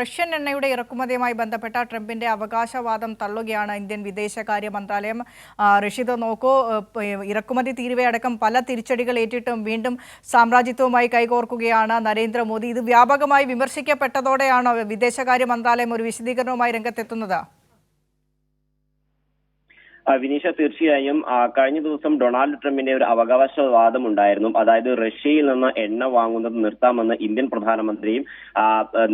Russian എണ്ണയുടെ ഇറക്കുമതിയുമായി ബന്ധപ്പെട്ട ട്രംപിന്റെ അവകാശവാദം തള്ളുകയാണ് ഇന്ത്യൻ വിദേശകാര്യ മന്ത്രാലയം. റഷീദ് നോക്കൂ ഇറക്കുമതി തീരുവയടക്കം പല തിരിച്ചടികൾ ഏറ്റിട്ടും വീണ്ടും സാമ്രാജ്യത്വവുമായി കൈകോർക്കുകയാണ് നരേന്ദ്രമോദി. ഇത് വ്യാപകമായി വിമർശിക്കപ്പെട്ടതോടെയാണ് വിദേശകാര്യ മന്ത്രാലയം ഒരു വിശദീകരണവുമായി രംഗത്തെത്തുന്നത്? വിനീഷ തീർച്ചയായും കഴിഞ്ഞ ദിവസം ഡൊണാൾഡ് ട്രംപിന്റെ ഒരു അവകാശവാദം ഉണ്ടായിരുന്നു അതായത് റഷ്യയിൽ നിന്ന് എണ്ണ വാങ്ങുന്നത് നിർത്താമെന്ന് ഇന്ത്യൻ പ്രധാനമന്ത്രിയും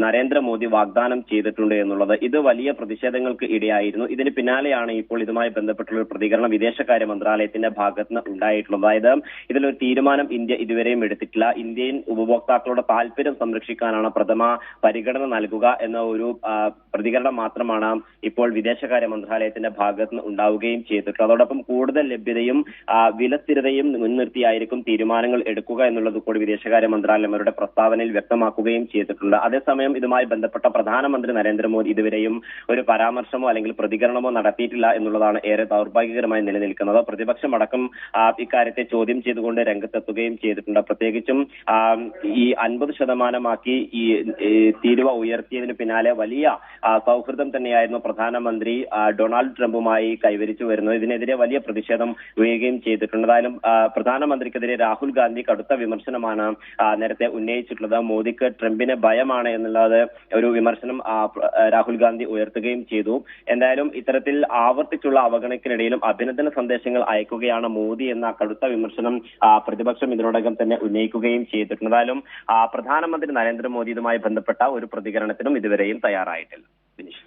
നരേന്ദ്രമോദി വാഗ്ദാനം ചെയ്തിട്ടുണ്ട് എന്നുള്ളത്. ഇത് വലിയ പ്രതിഷേധങ്ങൾക്ക് ഇടയായിരുന്നു. ഇതിന് പിന്നാലെയാണ് ഇപ്പോൾ ഇതുമായി ബന്ധപ്പെട്ടുള്ള ഒരു പ്രതികരണം വിദേശകാര്യ മന്ത്രാലയത്തിന്റെ ഭാഗത്ത് നിന്ന് ഉണ്ടായിട്ടുള്ളത്. അതായത് ഇതിലൊരു തീരുമാനം ഇന്ത്യ ഇതുവരെയും എടുത്തിട്ടില്ല. ഇന്ത്യൻ ഉപഭോക്താക്കളുടെ താല്പര്യം സംരക്ഷിക്കാനാണ് പ്രഥമ പരിഗണന നൽകുക എന്ന ഒരു പ്രതികരണം മാത്രമാണ് ഇപ്പോൾ വിദേശകാര്യ മന്ത്രാലയത്തിന്റെ ഭാഗത്ത് നിന്ന് ഉണ്ടാവുകയും ചെയ്തിട്ടുള്ളത്. അതോടൊപ്പം കൂടുതൽ ലഭ്യതയും വില സ്ഥിരതയും മുൻനിർത്തിയായിരിക്കും തീരുമാനങ്ങൾ എടുക്കുക എന്നുള്ളത് കൂടി വിദേശകാര്യ മന്ത്രാലയം അവരുടെ പ്രസ്താവനയിൽ വ്യക്തമാക്കുകയും ചെയ്തിട്ടുണ്ട്. അതേസമയം ഇതുമായി ബന്ധപ്പെട്ട പ്രധാനമന്ത്രി നരേന്ദ്രമോദി ഇതുവരെയും ഒരു പരാമർശമോ അല്ലെങ്കിൽ പ്രതികരണമോ നടത്തിയിട്ടില്ല എന്നുള്ളതാണ് ഏറെ ദൗർഭാഗ്യകരമായി നിലനിൽക്കുന്നത്. പ്രതിപക്ഷം അടക്കം ഇക്കാര്യത്തെ ചോദ്യം ചെയ്തുകൊണ്ട് രംഗത്തെത്തുകയും ചെയ്തിട്ടുണ്ട്. പ്രത്യേകിച്ചും ഈ അൻപത് ശതമാനമാക്കി ഈ തീരുവ ഉയർത്തിയതിന് പിന്നാലെ വലിയ സൗഹൃദം തന്നെയായിരുന്നു പ്രധാനമന്ത്രി ഡൊണാൾഡ് ട്രംപുമായി കൈവരിച്ചു വരുന്നത് ഇതിനെതിരെ വലിയ പ്രതിഷേധം ഉയരുകയും ചെയ്തിട്ടുണ്ട്. എന്തായാലും പ്രധാനമന്ത്രിക്കെതിരെ രാഹുൽ ഗാന്ധി കടുത്ത വിമർശനമാണ് നേരത്തെ ഉന്നയിച്ചിട്ടുള്ളത്. മോദിക്ക് ട്രംപിനെ ഭയമാണ് എന്നുള്ളത് ഒരു വിമർശനം രാഹുൽ ഗാന്ധി ഉയർത്തുകയും ചെയ്തു. എന്തായാലും ഇത്തരത്തിൽ ആവർത്തിച്ചുള്ള അവഗണനയ്ക്കിനിടയിലും അഭിനന്ദന സന്ദേശങ്ങൾ അയക്കുകയാണ് മോദി എന്ന കടുത്ത വിമർശനം പ്രതിപക്ഷം ഇതിനോടകം തന്നെ ഉന്നയിക്കുകയും ചെയ്തിട്ടുണ്ട്. എന്തായാലും പ്രധാനമന്ത്രി നരേന്ദ്രമോദി ഇതുമായി ബന്ധപ്പെട്ട ഒരു പ്രതികരണത്തിനും ഇതുവരെയും തയ്യാറായിട്ടില്ല. വിനീഷ്.